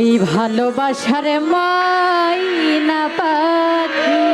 এই ভালোবাসার মাই না পাখি।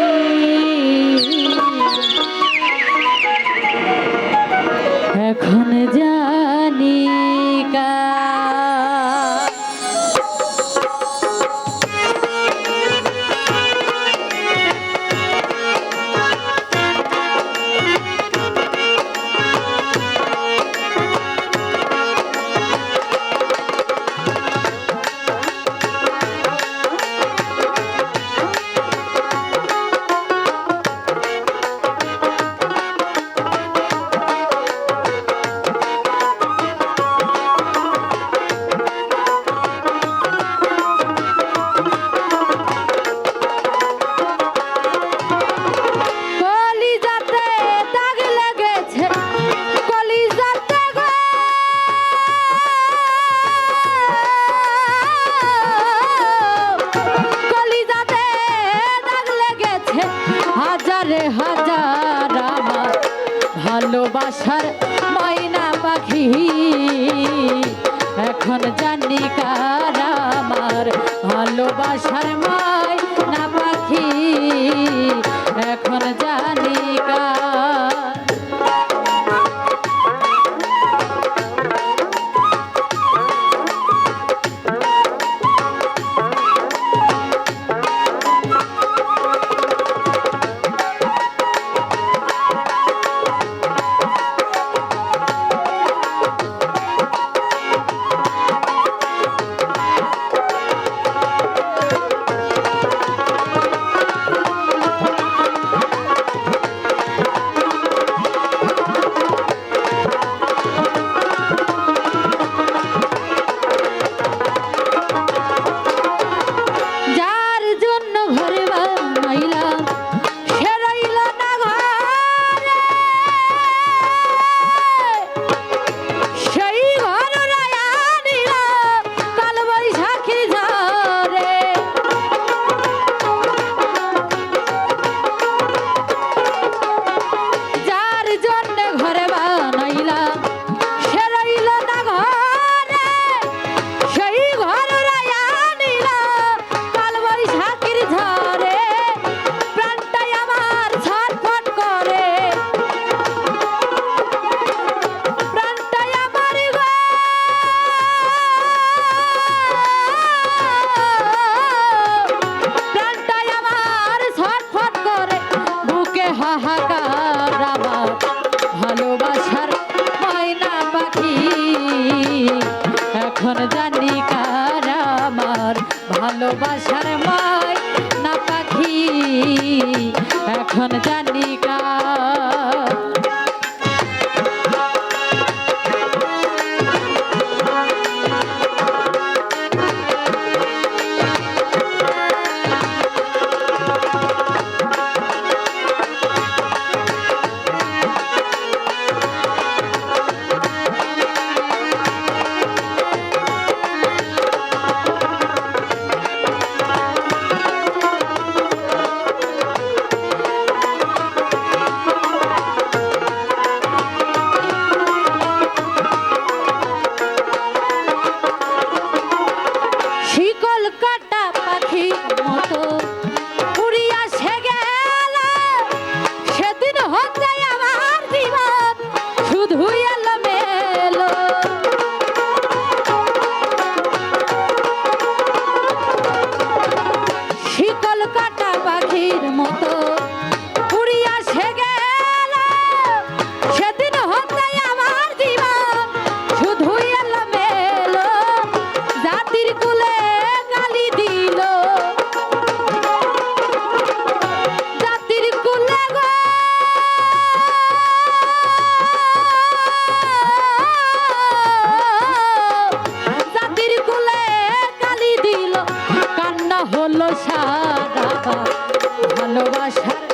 ভালোবাসার মায় না পাখি। এখন যা পাখির মতো Robosh had it.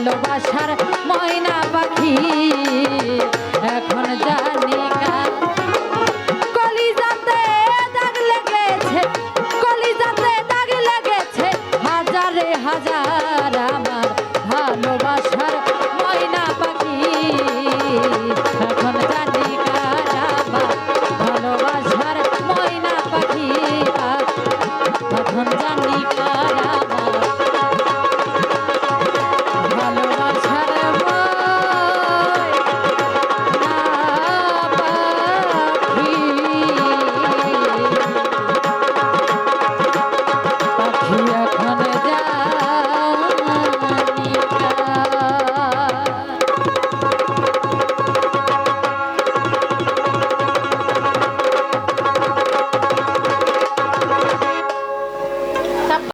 ভালোবাসার ময়না পাখি।